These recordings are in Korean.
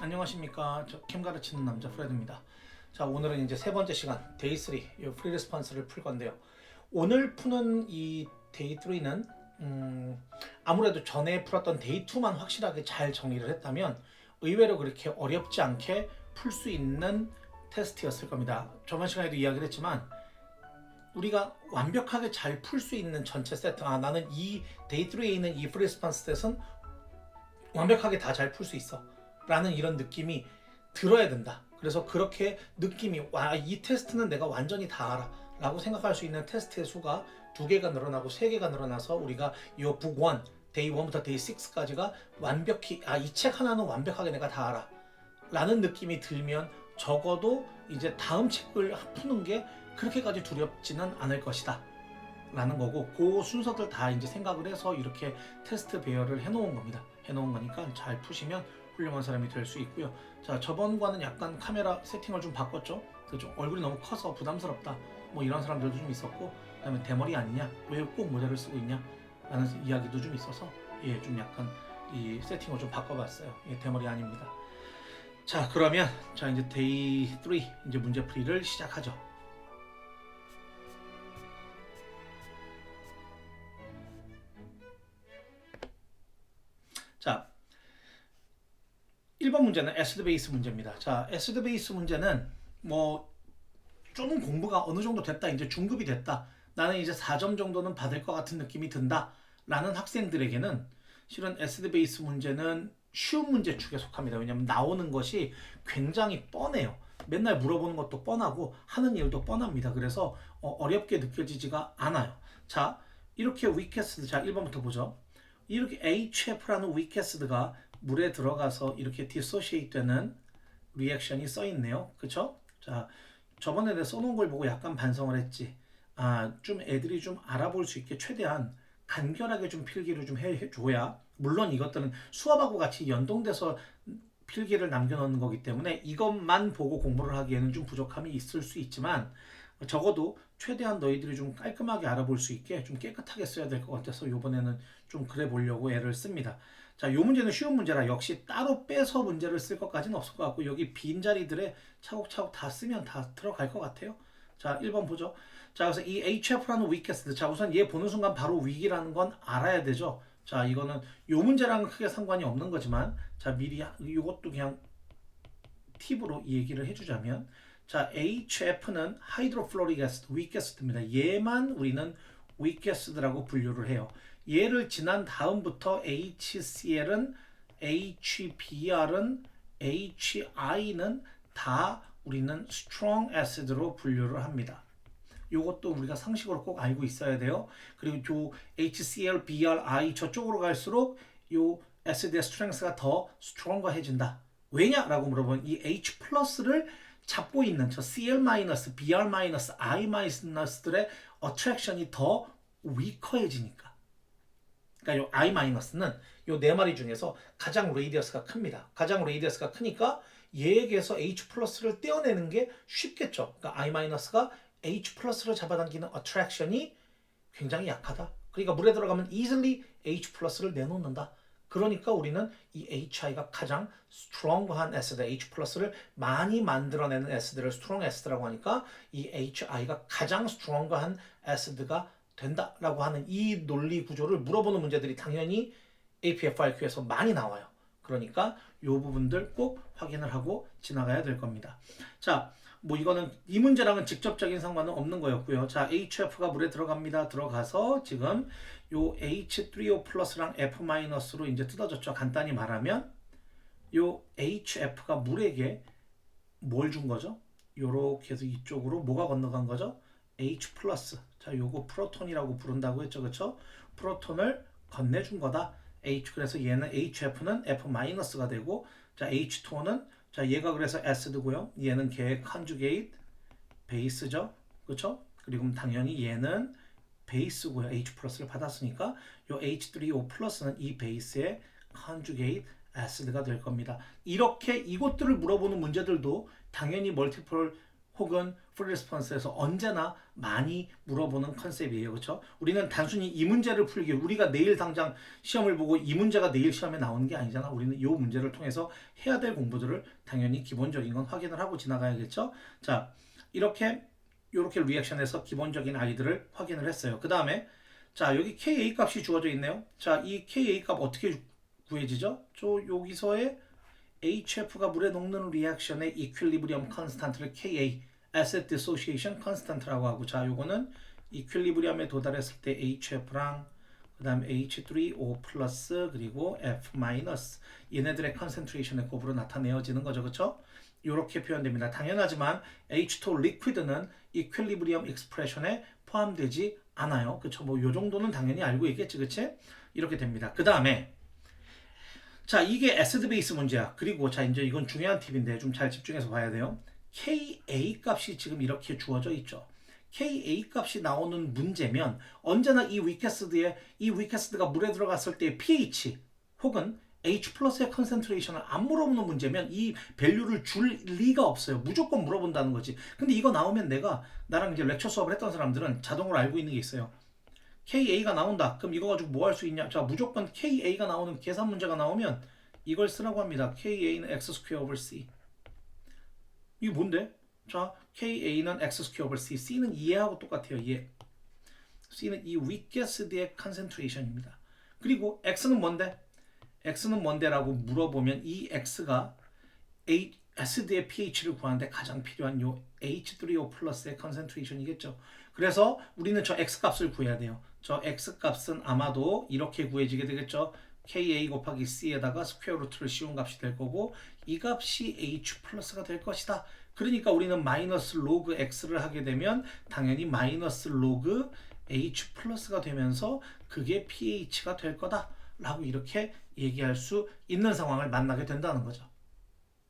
안녕하십니까. 저캠 가르치는 남자 프레드입니다. 자, 오늘은 이제 세 번째 시간 데이 3, 이 프리 레스폰스를 풀 건데요. 오늘 푸는 이 데이 3는 음, 아무래도 전에 풀었던 데이 2만 확실하게 잘 정리를 했다면 의외로 그렇게 어렵지 않게 풀 수 있는 테스트였을 겁니다. 저번 시간에도 이야기를 했지만 우리가 완벽하게 잘 풀 수 있는 전체 세트 아 나는 이 데이 3에 있는 이 프리 레스폰스 테스트는 완벽하게 다 잘 풀 수 있어 라는 이런 느낌이 들어야 된다. 그래서 그렇게 느낌이 와 이 테스트는 내가 완전히 다 알아 라고 생각할 수 있는 테스트의 수가 두 개가 늘어나고 세 개가 늘어나서 우리가 이 북1 데이 1부터 데이 6까지가 완벽히 아 이 책 하나는 완벽하게 내가 다 알아 라는 느낌이 들면 적어도 이제 다음 책을 푸는 게 그렇게까지 두렵지는 않을 것이다 라는 거고 그 순서들 다 이제 생각을 해서 이렇게 테스트 배열을 해놓은 겁니다. 해놓은 거니까 잘 푸시면 훌륭한 사람이 될 수 있고요. 자 저번과는 약간 카메라 세팅을 좀 바꿨죠? 그죠? 얼굴이 너무 커서 부담스럽다. 뭐 이런 사람들도 좀 있었고 그다음에 대머리 아니냐? 왜 꼭 모자를 쓰고 있냐? 라는 이야기도 좀 있어서 예 좀 약간 이 세팅을 좀 바꿔봤어요. 예 대머리 아닙니다. 자 그러면 자 이제 데이 3 이제 문제 풀이를 시작하죠 1번 문제는 에스드 베이스 문제입니다. 자, 에스드 베이스 문제는 뭐 좀 공부가 어느 정도 됐다. 이제 중급이 됐다. 나는 이제 4점 정도는 받을 것 같은 느낌이 든다. 라는 학생들에게는 실은 에스드 베이스 문제는 쉬운 문제 축에 속합니다. 왜냐하면 나오는 것이 굉장히 뻔해요. 맨날 물어보는 것도 뻔하고 하는 일도 뻔합니다. 그래서 어, 어렵게 느껴지지가 않아요. 자, 이렇게 위캐스드 자 1번부터 보죠. 이렇게 HF라는 위캐스드가 물에 들어가서 이렇게 디소시에이트 되는 리액션이 써 있네요. 그쵸? 자, 저번에 내가 써놓은 걸 보고 약간 반성을 했지. 아, 좀 애들이 좀 알아볼 수 있게 최대한 간결하게 좀 필기를 좀 해줘야, 물론 이것들은 수업하고 같이 연동돼서 필기를 남겨놓는 거기 때문에 이것만 보고 공부를 하기에는 좀 부족함이 있을 수 있지만, 적어도 최대한 너희들이 좀 깔끔하게 알아볼 수 있게 좀 깨끗하게 써야 될 것 같아서 이번에는 좀 그래 보려고 애를 씁니다. 자, 요 문제는 쉬운 문제라 역시 따로 빼서 문제를 쓸 것까지는 없을 것 같고 여기 빈 자리들에 차곡차곡 다 쓰면 다 들어갈 것 같아요. 자, 1번 보죠. 자, 그래서 이 HF라는 위캐스트. 자, 우선 얘 보는 순간 바로 위기라는 건 알아야 되죠. 자, 이거는 요 문제랑은 크게 상관이 없는 거지만 자, 미리 이것도 그냥 팁으로 이 얘기를 해주자면 자, HF는 하이드로플로릭 애시드, 위캐스트입니다. 얘만 우리는 위캐스드라고 분류를 해요. 얘를 지난 다음부터 HCl은 HBr은 HI는 다 우리는 strong acid로 분류를 합니다. 요것도 우리가 상식으로 꼭 알고 있어야 돼요. 그리고 요 HCl, Br, I 저쪽으로 갈수록 요 acid의 strength가 더 strong해진다. 왜냐라고 물어보면 이 H 플러스를 잡고 있는 저 Cl 마이너스, Br 마이너스, I 마이너스들의 attraction이 더 weaker해지니까. 그러니까 요 I 마이너스는 요 네 마리 중에서 가장 레이디어스가 큽니다. 가장 레이디어스가 크니까 얘에게서 H 플러스를 떼어내는 게 쉽겠죠. 그러니까 I 마이너스가 H 플러스를 잡아당기는 attraction이 굉장히 약하다. 그러니까 물에 들어가면 easily H 플러스를 내놓는다. 그러니까 우리는 이 HI가 가장 strong한 애시드 H 플러스를 많이 만들어내는 애시드를 strong 애시드라고 하니까 이 HI가 가장 strong한 애시드가 된다라고 하는 이 논리 구조를 물어보는 문제들이 당연히 APFRQ에서 많이 나와요. 그러니까 이 부분들 꼭 확인을 하고 지나가야 될 겁니다. 자, 뭐 이거는 이 문제랑은 직접적인 상관은 없는 거였고요. 자, HF가 물에 들어갑니다. 들어가서 지금 요 H3O 플러스랑 F 마이너스로 이제 뜯어졌죠. 간단히 말하면 요 HF가 물에게 뭘 준 거죠? 요렇게 해서 이쪽으로 뭐가 건너간 거죠? H 플러스. 자, 요거 프로톤이라고 부른다고 했죠. 그쵸? 프로톤을 건네준 거다. H 그래서 얘는 HF는 F 마이너스가 되고 자, H2O는 자, 얘가 그래서 acid고요. 얘는 걔 conjugate base죠. 그렇죠? 그리고 당연히 얘는 베이스고요. H 플러스를 받았으니까 요 H3O 플러스는 이 베이스의 conjugate acid가 될 겁니다. 이렇게 이것들을 물어보는 문제들도 당연히 멀티플 혹은 프리 리스폰스에서 언제나 많이 물어보는 컨셉이에요. 그렇죠? 우리는 단순히 이 문제를 풀기 우리가 내일 당장 시험을 보고 이 문제가 내일 시험에 나오는 게 아니잖아. 우리는 이 문제를 통해서 해야 될 공부들을 당연히 기본적인 건 확인을 하고 지나가야겠죠. 자, 이렇게 이렇게 리액션에서 기본적인 아이들을 확인을 했어요. 그 다음에 자 여기 KA 값이 주어져 있네요. 자 이 KA 값 어떻게 구해지죠? 저 여기서의 HF가 물에 녹는 리액션의 이퀄리브리엄 컨스탄트를 KA Asset Dissociation Constant라고 하고 자 요거는 이퀄리브리엄에 도달했을 때 HF랑 그 다음 H3O 플러스 그리고 F 마이너스 얘네들의 컨센트레이션의 곱으로 나타내어지는 거죠 그쵸? 이렇게 표현됩니다 당연하지만 H2 리퀴드는 이퀄리브리엄 익스프레션에 포함되지 않아요 그쵸? 뭐 요 정도는 당연히 알고 있겠지 그치? 이렇게 됩니다 그 다음에 자, 이게 애시드 베이스 문제야. 그리고 자, 이제 이건 중요한 팁인데 좀 잘 집중해서 봐야 돼요. KA 값이 지금 이렇게 주어져 있죠. KA 값이 나오는 문제면 언제나 이 위캐스드에 이 위캐스드가 물에 들어갔을 때 pH 혹은 H 플러스의 컨센트레이션을 안 물어보는 문제면 이 밸류를 줄 리가 없어요. 무조건 물어본다는 거지. 근데 이거 나오면 내가 나랑 이제 렉처 수업을 했던 사람들은 자동으로 알고 있는 게 있어요. KA가 나온다. 그럼 이거 가지고 뭐 할 수 있냐? 자, 무조건 KA가 나오는 계산 문제가 나오면 이걸 쓰라고 합니다. KA는 X 스퀘어 오버 C. 이게 뭔데? 자, KA는 X 오버 C. C는 이해하고 똑같아요. 이해. C는 이 weakest의 concentration입니다. 그리고 X는 뭔데? X는 뭔데라고 물어보면 이 X가 아시드의 pH를 구하는데 가장 필요한 요 H3O 플러스의 concentration이겠죠. 그래서 우리는 저 X 값을 구해야 돼요. 저 X 값은 아마도 이렇게 구해지게 되겠죠. KA 곱하기 C에다가 스퀘어 루트를 씌운 값이 될 거고 이 값이 H 플러스가 될 것이다. 그러니까 우리는 마이너스 로그 X를 하게 되면 당연히 마이너스 로그 H 플러스가 되면서 그게 pH가 될 거다. 라고 이렇게 얘기할 수 있는 상황을 만나게 된다는 거죠.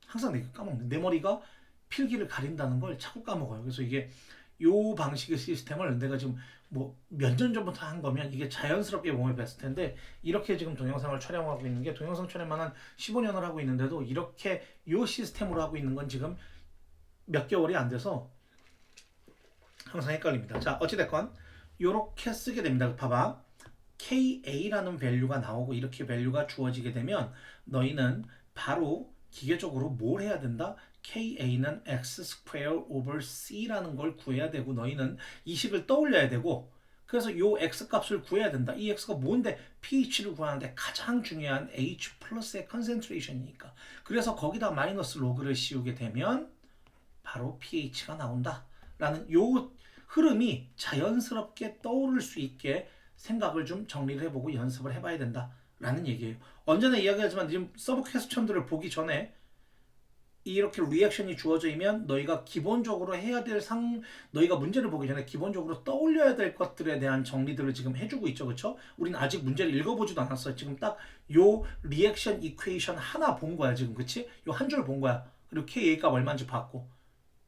항상 내가 까먹는 내 머리가 필기를 가린다는 걸 자꾸 까먹어요. 그래서 이게 요 방식의 시스템을 내가 지금 뭐 몇 년 전부터 한 거면 이게 자연스럽게 몸에 뱄을 텐데 이렇게 지금 동영상을 촬영하고 있는 게 동영상 촬영만 한 15년을 하고 있는데도 이렇게 요 시스템으로 하고 있는 건 지금 몇 개월이 안 돼서 항상 헷갈립니다. 자, 어찌됐건 요렇게 쓰게 됩니다. 봐봐. KA라는 밸류가 나오고 이렇게 밸류가 주어지게 되면 너희는 바로 기계적으로 뭘 해야 된다? KA는 X 스퀘어 오버 C라는 걸 구해야 되고 너희는 이 식을 떠올려야 되고 그래서 요 X 값을 구해야 된다. 이 X가 뭔데? pH를 구하는데 가장 중요한 H 플러스의 컨센트레이션이니까. 그래서 거기다 마이너스 로그를 씌우게 되면 바로 pH가 나온다. 라는 요 흐름이 자연스럽게 떠오를 수 있게 생각을 좀 정리를 해보고 연습을 해봐야 된다. 라는 얘기예요. 언제나 이야기하지만 지금 서브 퀘스천들을 보기 전에 이렇게 리액션이 주어져 있면 너희가 기본적으로 해야 될 상, 너희가 문제를 보기 전에 기본적으로 떠올려야 될 것들에 대한 정리들을 지금 해주고 있죠, 그렇죠? 우리는 아직 문제를 읽어보지도 않았어요. 지금 딱 요 리액션 이퀘이션 하나 본 거야, 지금, 그렇지? 요한 줄 본 거야. 그리고 K 값 얼마인지 봤고.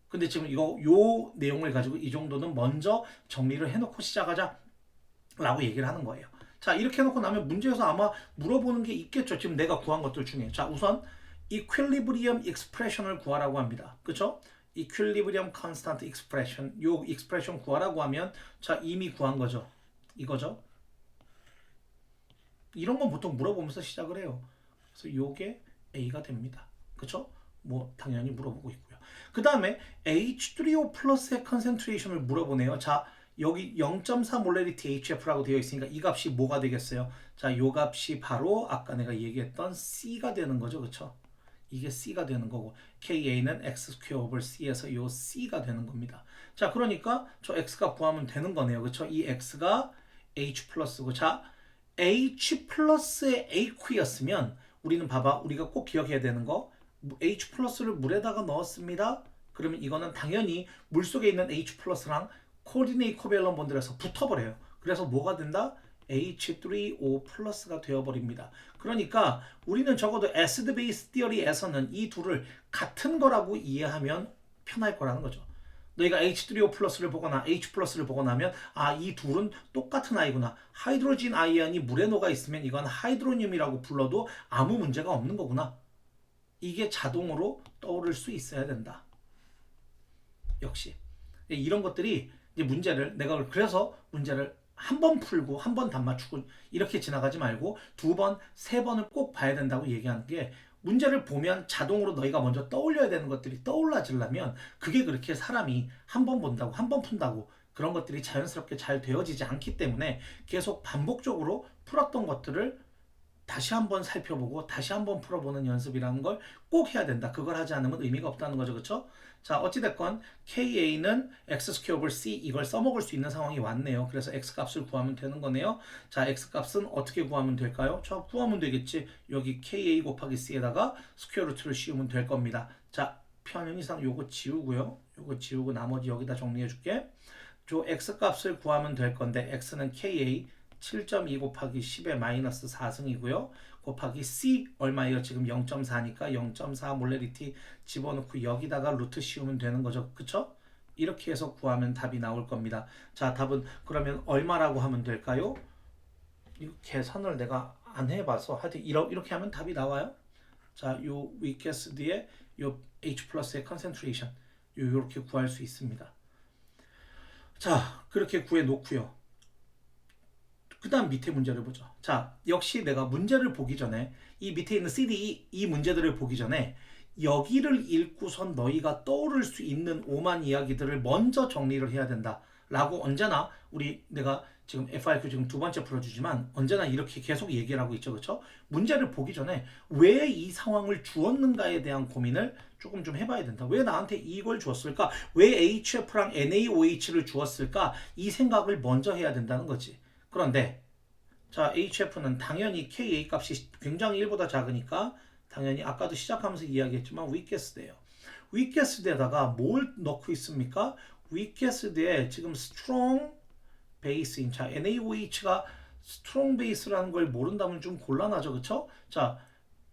근데 지금 이거 요 내용을 가지고 이 정도는 먼저 정리를 해놓고 시작하자. 라고 얘기를 하는 거예요. 자, 이렇게 해놓고 나면 문제에서 아마 물어보는 게 있겠죠. 지금 내가 구한 것들 중에. 자, 우선 이퀄리브리엄 익스프레션을 구하라고 합니다. 그렇죠? 이퀄리브리엄 컨스탄트 익스프레션. 요 익스프레션 구하라고 하면 자, 이미 구한 거죠. 이거죠. 이런 건 보통 물어보면서 시작을 해요. 그래서 요게 A가 됩니다. 그렇죠? 뭐 당연히 물어보고 있고요. 그 다음에 H3O 플러스의 컨센트레이션을 물어보네요. 자, 여기 0.4 몰레리티 HF라고 되어 있으니까 이 값이 뭐가 되겠어요? 자, 요 값이 바로 아까 내가 얘기했던 C가 되는 거죠. 그렇죠? 이게 C가 되는 거고 KA는 X 스퀘어 오버 C에서 요 C가 되는 겁니다. 자, 그러니까 저 X가 구하면 되는 거네요. 그렇죠? 이 X가 H 플러스고 자, H 플러스의 A퀴였으면 우리는 봐봐. 우리가 꼭 기억해야 되는 거 H 플러스를 물에다가 넣었습니다. 그러면 이거는 당연히 물속에 있는 H 플러스랑 코디네이 코밸런 본들에서 붙어버려요. 그래서 뭐가 된다? H3O 플러스가 되어버립니다. 그러니까 우리는 적어도 애시드 베이스 티어리에서는 이 둘을 같은 거라고 이해하면 편할 거라는 거죠. 너희가 H3O 플러스를 보거나 H 플러스를 보고 나면 아 이 둘은 똑같은 아이구나. 하이드로진 아이언이 물에 녹아 있으면 이건 하이드로늄이라고 불러도 아무 문제가 없는 거구나. 이게 자동으로 떠오를 수 있어야 된다. 역시 예, 이런 것들이 문제를 내가 그래서 문제를 한 번 풀고 한 번 답 맞추고 이렇게 지나가지 말고 두 번, 세 번을 꼭 봐야 된다고 얘기하는 게 문제를 보면 자동으로 너희가 먼저 떠올려야 되는 것들이 떠올라지려면 그게 그렇게 사람이 한 번 본다고 한 번 푼다고 그런 것들이 자연스럽게 잘 되어지지 않기 때문에 계속 반복적으로 풀었던 것들을 다시 한번 살펴보고 다시 한번 풀어보는 연습이라는 걸 꼭 해야 된다. 그걸 하지 않으면 의미가 없다는 거죠. 그렇죠? 자, 어찌됐건 KA는 X 스퀘어 오브 C 이걸 써먹을 수 있는 상황이 왔네요. 그래서 X 값을 구하면 되는 거네요. 자, X 값은 어떻게 구하면 될까요? 저 구하면 되겠지. 여기 KA 곱하기 C에다가 스퀘어 루트를 씌우면 될 겁니다. 자, 편의상 요거 지우고요. 요거 지우고 나머지 여기다 정리해 줄게. 저 X 값을 구하면 될 건데 X는 KA 7.2 곱하기 10의 마이너스 4승이고요. 곱하기 C 얼마예요? 지금 0.4니까 0.4 몰레리티 집어넣고 여기다가 루트 씌우면 되는 거죠. 그쵸? 이렇게 해서 구하면 답이 나올 겁니다. 자, 답은 그러면 얼마라고 하면 될까요? 이 계산을 내가 안 해봐서 하여튼 이렇게 하면 답이 나와요. 자, 요 weakest 뒤에 요 H 플러스의 concentration 요 요렇게 구할 수 있습니다. 자, 그렇게 구해 놓고요. 그 다음 밑에 문제를 보죠. 자, 역시 내가 문제를 보기 전에 이 밑에 있는 CD 이 문제들을 보기 전에 여기를 읽고선 너희가 떠오를 수 있는 오만 이야기들을 먼저 정리를 해야 된다. 라고 언제나 우리 내가 지금 FIQ 지금 두 번째 풀어주지만 언제나 이렇게 계속 얘기를 하고 있죠. 그렇죠? 문제를 보기 전에 왜 이 상황을 주었는가에 대한 고민을 조금 좀 해봐야 된다. 왜 나한테 이걸 주었을까? 왜 HF랑 NaOH를 주었을까? 이 생각을 먼저 해야 된다는 거지. 그런데 자 HF는 당연히 KA 값이 굉장히 1보다 작으니까 당연히 아까도 시작하면서 이야기했지만 weakest예요. weakest에다가 뭘 넣고 있습니까? weakest에 지금 strong base인 자 NaOH가 strong base라는 걸 모른다면 좀 곤란하죠. 그렇죠? 자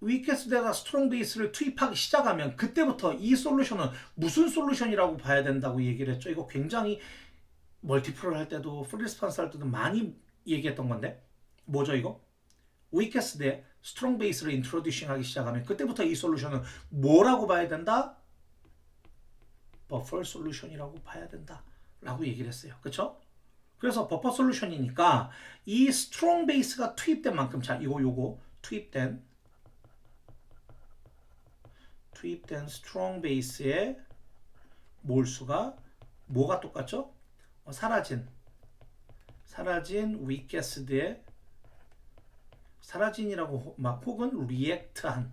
위캐스트에다 스트롱 베이스를 투입하기 시작하면 그때부터 이 솔루션은 무슨 솔루션이라고 봐야 된다고 얘기를 했죠. 이거 굉장히 멀티플을 할 때도 프리스판스 할 때도 많이 얘기했던 건데 뭐죠 이거? 위캐스트에 스트롱 베이스를 인트로듀싱 하기 시작하면 그때부터 이 솔루션은 뭐라고 봐야 된다? 버퍼 솔루션이라고 봐야 된다 라고 얘기를 했어요 그쵸? 그래서 버퍼 솔루션이니까 이 스트롱 베이스가 투입된 만큼 자 이거 요거 투입된 투입된 스트롱 베이스의 몰수가 뭐가 똑같죠? 어, 사라진 사라진 위캐스드의 사라진이라고 막 혹은 리액트한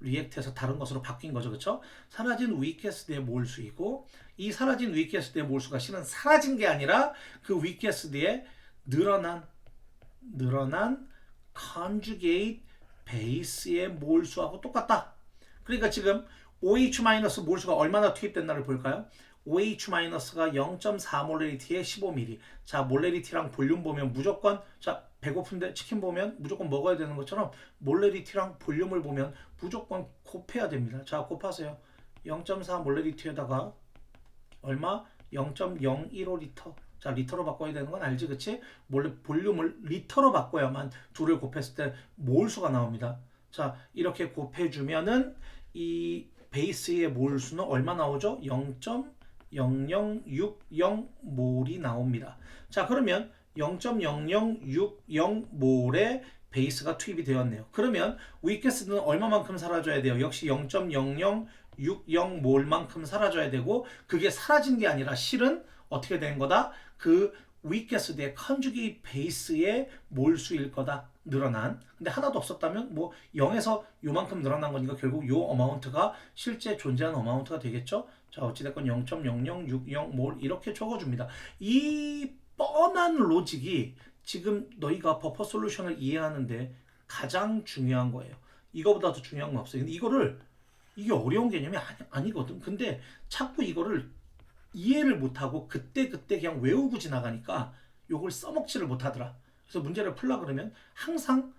리액트해서 다른 것으로 바뀐 거죠. 그렇죠? 사라진 위캐스드의 몰수이고 이 사라진 위캐스드의 몰수가 실은 사라진 게 아니라 그 위캐스드의 늘어난 늘어난 conjugate 베이스의 몰수하고 똑같다. 그러니까 지금 OH 몰수가 얼마나 투입됐나를 볼까요? OH-가 0.4몰레리티에 15ml. 자, 몰레리티랑 볼륨 보면 무조건 자, 배고픈데 치킨 보면 무조건 먹어야 되는 것처럼 몰레리티랑 볼륨을 보면 무조건 곱해야 됩니다. 자, 곱하세요. 0.4 몰레리티에다가 얼마? 0.015리터. 자, 리터로 바꿔야 되는 건 알지, 그치? 몰래 볼륨을 리터로 바꿔야만 둘을 곱했을 때 몰수가 나옵니다. 자, 이렇게 곱해주면은 이 베이스의 몰수는 얼마 나오죠? 0. 0.0060 몰이 나옵니다. 자, 그러면 0.0060 몰의 베이스가 투입이 되었네요. 그러면 위캐스는 얼마만큼 사라져야 돼요? 역시 0.0060 몰만큼 사라져야 되고 그게 사라진 게 아니라 실은 어떻게 된 거다? 그 위캐스드의 컨주기 베이스의 몰수일 거다. 늘어난. 근데 하나도 없었다면 뭐 0에서 요만큼 늘어난 거니까 결국 요 어마운트가 실제 존재하는 어마운트가 되겠죠. 자, 어찌됐건 0.0060몰 이렇게 적어줍니다. 이 뻔한 로직이 지금 너희가 버퍼 솔루션을 이해하는데 가장 중요한 거예요. 이거보다 더 중요한 건 없어요. 근데 이거를 이게 어려운 개념이 아니, 아니거든. 근데 자꾸 이거를 이해를 못하고 그때 그때 그냥 외우고 지나가니까 요걸 써먹지를 못하더라. 그래서 문제를 풀라 그러면 항상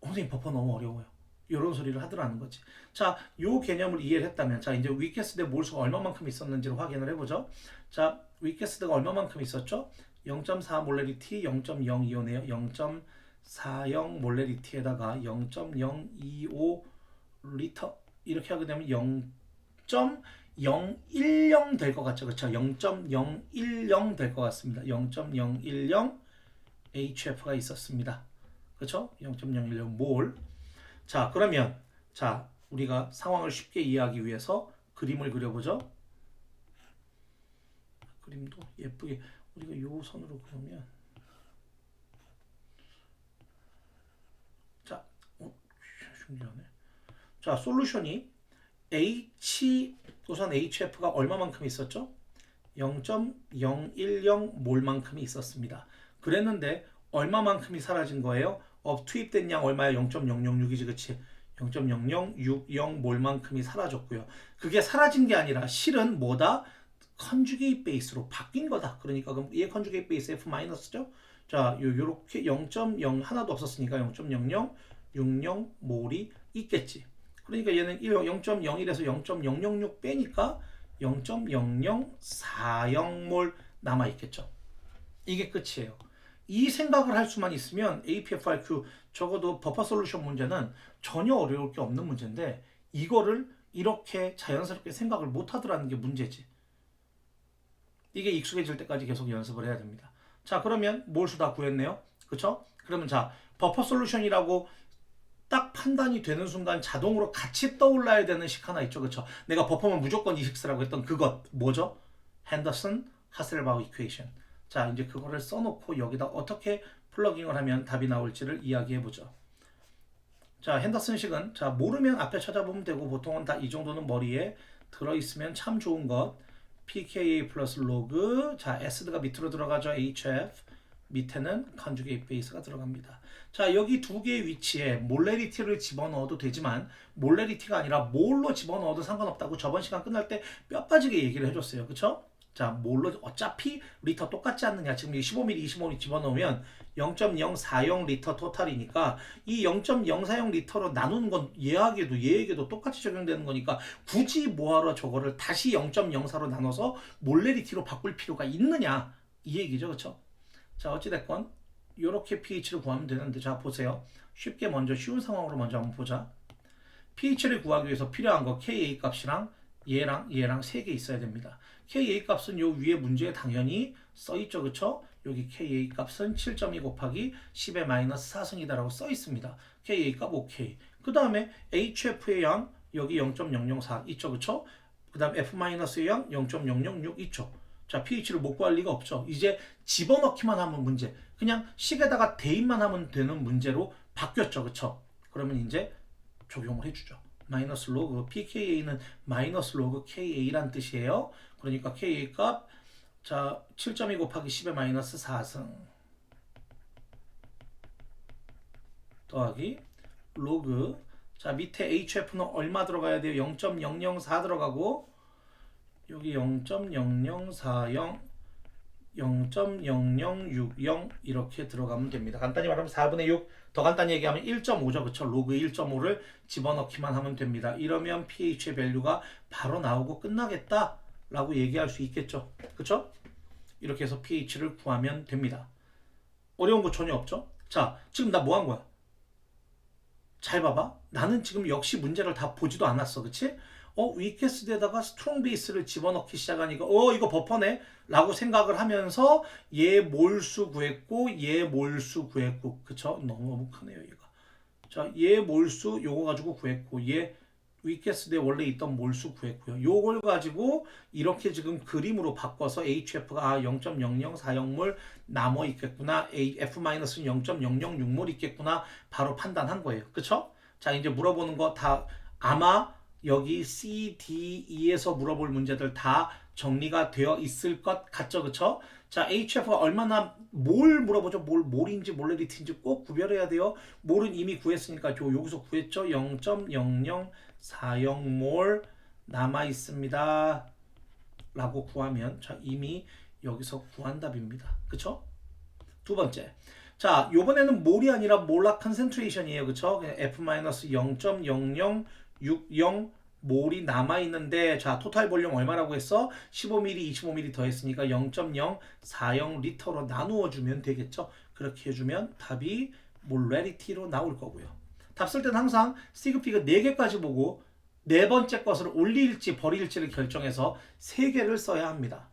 어, 선생님 버퍼 너무 어려워요. 이런 소리를 하더라는 거지. 자, 요 개념을 이해를 했다면, 자, 이제 위캐스드 몰수가 얼마만큼 있었는지를 확인을 해보죠. 자, 위캐스드가 얼마만큼 있었죠? 0.4 몰레리티, 0.02호네요. 0.40 몰레리티에다가 0.025 리터 이렇게 하게 되면 0 0.010 될 것 같죠. 그렇죠? 0.010 될 것 같습니다. 0.010 HF가 있었습니다. 그렇죠? 0.010 몰. 자, 그러면 자, 우리가 상황을 쉽게 이해하기 위해서 그림을 그려보죠. 그림도 예쁘게 우리가 요 선으로 그러면 자, 어, 신기하네. 자, 솔루션이 H 우선 HF가 얼마만큼 있었죠? 0.010 몰만큼이 있었습니다. 그랬는데 얼마만큼이 사라진 거예요? 어, 투입된 양 얼마야? 0.006이지, 그치? 0.0060 몰만큼이 사라졌고요. 그게 사라진 게 아니라 실은 뭐다? 컨주게이트 베이스로 바뀐 거다. 그러니까 그럼 얘 컨주게이트 베이스 F 마이너스죠? 자, 요 요렇게 0.0 하나도 없었으니까 0.0060 몰이 있겠지. 그러니까 얘는 0.01에서 0.006 빼니까 0.0040몰 남아 있겠죠. 이게 끝이에요. 이 생각을 할 수만 있으면 APFRQ 적어도 버퍼 솔루션 문제는 전혀 어려울 게 없는 문제인데 이거를 이렇게 자연스럽게 생각을 못 하더라는 게 문제지. 이게 익숙해질 때까지 계속 연습을 해야 됩니다. 자, 그러면 몰수 다 구했네요. 그쵸? 그러면 자, 버퍼 솔루션이라고 딱 판단이 되는 순간 자동으로 같이 떠올라야 되는 식 하나 있죠. 그쵸? 내가 버퍼면 무조건 이식스라고 했던 그것 뭐죠? 핸더슨 하셀바우 이퀘이션. 자, 이제 그거를 써 놓고 여기다 어떻게 플러깅을 하면 답이 나올지를 이야기해 보죠. 자, 핸더슨식은 자 모르면 앞에 찾아보면 되고 보통은 다 이 정도는 머리에 들어 있으면 참 좋은 것. pKa 플러스 로그 자 에스드가 밑으로 들어가죠 HF 밑에는 컨주게이트 베이스가 들어갑니다. 자 여기 두 개의 위치에 몰레리티를 집어넣어도 되지만 몰레리티가 아니라 몰로 집어넣어도 상관없다고 저번 시간 끝날 때 뼈 빠지게 얘기를 해줬어요. 그쵸? 자, 뭘로 어차피 리터 똑같지 않느냐. 지금 15mm, 25mm 집어넣으면 0.040 리터 토탈이니까 이 0.040 리터로 나누는 건 얘에게도 얘에게도 똑같이 적용되는 거니까 굳이 뭐하러 저거를 다시 0.04로 나눠서 몰레리티로 바꿀 필요가 있느냐. 이 얘기죠. 그렇죠? 자, 어찌 됐건 이렇게 pH를 구하면 되는데 자, 보세요. 쉽게 먼저 쉬운 상황으로 먼저 한번 보자. pH를 구하기 위해서 필요한 거 Ka 값이랑 얘랑 얘랑 세 개 있어야 됩니다. KA 값은 요 위에 문제에 당연히 써 있죠. 그쵸? 여기 KA 값은 7.2 곱하기 10의 마이너스 4승이다라고 써 있습니다. KA 값 OK. 그 다음에 HF의 양 여기 0.004 있죠. 그쵸? 그 다음 F-의 양 0.006 있죠. 자, pH를 못 구할 리가 없죠. 이제 집어넣기만 하면 문제. 그냥 식에다가 대입만 하면 되는 문제로 바뀌었죠. 그쵸? 그러면 이제 적용을 해주죠. 마이너스 로그 pKa는 마이너스 로그 KA란 뜻이에요. 그러니까 KA 값 자, 7.2 곱하기 10의 마이너스 4승 더하기 로그 자, 밑에 HF는 얼마 들어가야 돼요? 0.004 들어가고 여기 0.0040 0.0060 이렇게 들어가면 됩니다. 간단히 말하면 4분의 6, 더 간단히 얘기하면 1.5죠. 그쵸? 로그 1.5를 집어넣기만 하면 됩니다. 이러면 pH의 밸류가 바로 나오고 끝나겠다 라고 얘기할 수 있겠죠. 그쵸? 이렇게 해서 pH를 구하면 됩니다. 어려운 거 전혀 없죠? 자, 지금 나 뭐 한 거야? 잘 봐봐. 나는 지금 역시 문제를 다 보지도 않았어. 그치? 어, 위캐스트에다가 스트롱 베이스를 집어넣기 시작하니까 어, 이거 버퍼네? 라고 생각을 하면서 얘 몰수 구했고 얘 몰수 구했고 그쵸? 너무 너무 크네요 얘가. 자, 얘 몰수 요거 가지고 구했고 얘 위캐스트에 원래 있던 몰수 구했고요. 요걸 가지고 이렇게 지금 그림으로 바꿔서 HF가 아, 0.0040몰 남아 있겠구나. F-는 0.006몰 있겠구나. 바로 판단한 거예요. 그쵸? 자, 이제 물어보는 거 다 아마 여기 C, D, E에서 물어볼 문제들 다 정리가 되어 있을 것 같죠, 그쵸? 자, HF가 얼마나 뭘 물어보죠? 뭘 몰인지 몰레리티인지 꼭 구별해야 돼요. 몰은 이미 구했으니까 요 여기서 구했죠. 0.0040몰 남아 있습니다. 라고 구하면 자, 이미 여기서 구한 답입니다. 그쵸? 두 번째. 자, 요번에는 몰이 아니라 몰라 컨센트레이션이에요. 그쵸? F-0.0060 몰이 남아 있는데 자 토탈 볼륨 얼마라고 했어? 15mm, 25mm 더했으니까 0.040 리터로 나누어 주면 되겠죠. 그렇게 해주면 답이 몰레리티로 나올 거고요. 답 쓸 때는 항상 시그피가 4개까지 보고 네 번째 것을 올릴지 버릴지를 결정해서 세 개를 써야 합니다.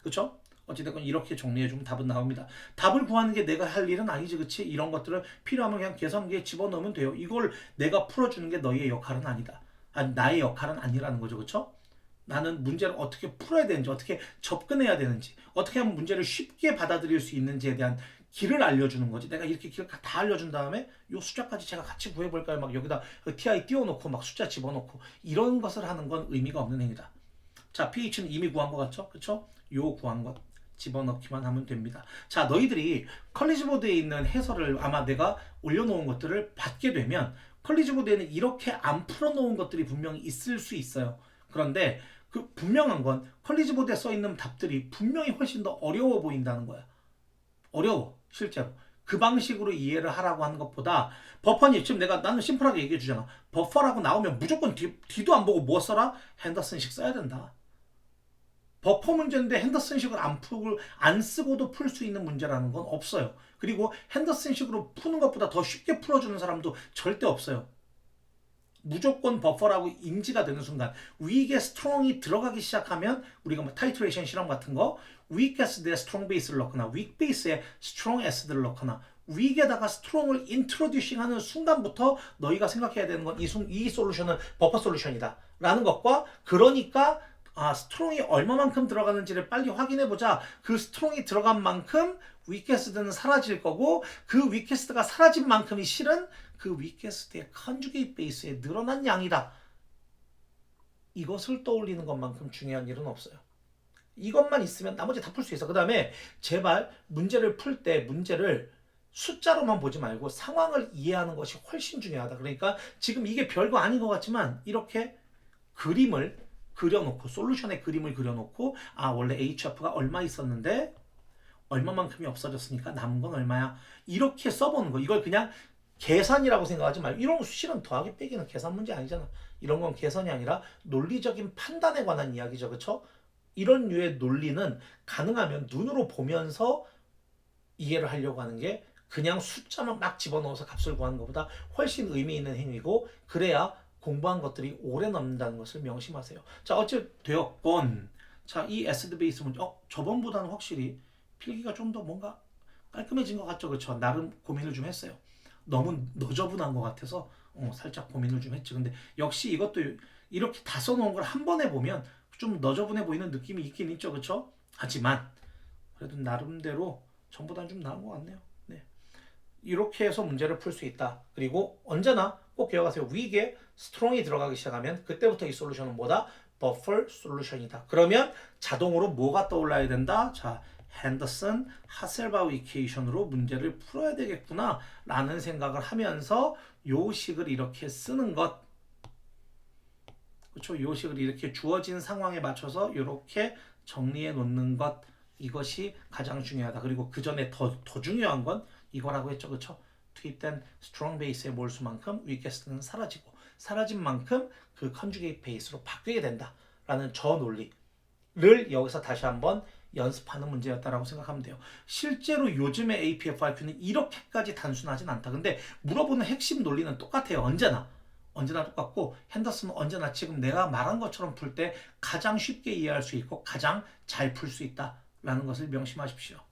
그렇죠? 어찌됐건 이렇게 정리해주면 답은 나옵니다. 답을 구하는 게 내가 할 일은 아니지, 그치? 이런 것들을 필요하면 그냥 계산기에 집어넣으면 돼요. 이걸 내가 풀어주는 게 너의 역할은 아니다. 아니, 나의 역할은 아니라는 거죠, 그렇죠? 나는 문제를 어떻게 풀어야 되는지, 어떻게 접근해야 되는지, 어떻게 하면 문제를 쉽게 받아들일 수 있는지에 대한 길을 알려주는 거지. 내가 이렇게 길을 다 알려준 다음에 요 숫자까지 제가 같이 구해볼까요? 막 여기다 TI 띄워놓고 막 숫자 집어넣고 이런 것을 하는 건 의미가 없는 행위다. 자, pH는 이미 구한 것 같죠? 그쵸? 요 구한 것 집어넣기만 하면 됩니다. 자, 너희들이 컬리지보드에 있는 해설을 아마 내가 올려놓은 것들을 받게 되면 컬리지보드에는 이렇게 안 풀어놓은 것들이 분명히 있을 수 있어요. 그런데 그 분명한 건 컬리지보드에 써 있는 답들이 분명히 훨씬 더 어려워 보인다는 거야. 어려워 실제로 그 방식으로 이해를 하라고 하는 것보다 버퍼니 지금 내가 나는 심플하게 얘기해 주잖아 버퍼라고 나오면 무조건 뒤, 뒤도 안 보고 뭐 써라 핸더슨식 써야 된다 버퍼 문제인데 핸더슨식을 안 풀고 안 쓰고도 풀 수 있는 문제라는 건 없어요. 그리고 핸더슨식으로 푸는 것보다 더 쉽게 풀어주는 사람도 절대 없어요. 무조건 버퍼라고 인지가 되는 순간 위에 스트롱이 들어가기 시작하면 우리가 뭐 타이트레이션 실험 같은 거 acid에 strong base를 넣거나 weak base에 strong acid를 넣거나 weak에다가 strong을 introducing 하는 순간부터 너희가 생각해야 되는 건 이 이 솔루션은 버퍼 솔루션이다. 라는 것과 그러니까 아, 스트롱이 얼마만큼 들어가는지를 빨리 확인해 보자. 그 스트롱이 들어간 만큼 위캐스트는 사라질 거고 그 위캐스트가 사라진 만큼이 실은 그 위캐스트의 컨주게이트 베이스에 늘어난 양이다. 이것을 떠올리는 것만큼 중요한 일은 없어요. 이것만 있으면 나머지 다 풀 수 있어. 그 다음에 제발 문제를 풀 때 문제를 숫자로만 보지 말고 상황을 이해하는 것이 훨씬 중요하다. 그러니까 지금 이게 별거 아닌 것 같지만 이렇게 그림을 그려놓고 솔루션의 그림을 그려놓고 아 원래 HF가 얼마 있었는데? 얼마만큼이 없어졌으니까 남은 건 얼마야? 이렇게 써보는 거. 이걸 그냥 계산이라고 생각하지 말고 이런 거 실은 더하기 빼기는 계산 문제 아니잖아. 이런 건 계산이 아니라 논리적인 판단에 관한 이야기죠. 그쵸? 이런 류의 논리는 가능하면 눈으로 보면서 이해를 하려고 하는 게 그냥 숫자만 막 집어넣어서 값을 구하는 것보다 훨씬 의미 있는 행위고 그래야 공부한 것들이 오래 남는다는 것을 명심하세요. 자, 어째 되었건 자, 이 베이스 문제 어, 저번보다는 확실히 필기가 좀 더 뭔가 깔끔해진 것 같죠. 그렇죠? 나름 고민을 좀 했어요. 너무 너저분한 것 같아서 어, 살짝 고민을 좀 했지. 근데 역시 이것도 이렇게 다 써놓은 걸 한 번에 보면 좀 너저분해 보이는 느낌이 있긴 있죠. 그렇죠? 하지만 그래도 나름대로 전보다는 좀 나은 것 같네요. 네. 이렇게 해서 문제를 풀 수 있다. 그리고 언제나 꼭 기억하세요. 위기에 스트롱이 들어가기 시작하면 그때부터 이 솔루션은 뭐다? 버퍼 솔루션이다. 그러면 자동으로 뭐가 떠올라야 된다? 자, 핸더슨 하셀바우 이케이션으로 문제를 풀어야 되겠구나 라는 생각을 하면서 요식을 이렇게 쓰는 것 그렇죠? 요식을 이렇게 주어진 상황에 맞춰서 이렇게 정리해 놓는 것 이것이 가장 중요하다. 그리고 그 전에 더, 더 중요한 건 이거라고 했죠. 그렇죠? 투입된 스트롱 베이스의 몰수만큼 위캐스트는 사라지고 사라진 만큼 그 컨주게이트 베이스로 바뀌게 된다라는 저 논리를 여기서 다시 한번 연습하는 문제였다라고 생각하면 돼요. 실제로 요즘의 APFIQ는 이렇게까지 단순하진 않다. 근데 물어보는 핵심 논리는 똑같아요. 언제나. 언제나 똑같고 핸더슨은 언제나 지금 내가 말한 것처럼 풀 때 가장 쉽게 이해할 수 있고 가장 잘 풀 수 있다라는 것을 명심하십시오.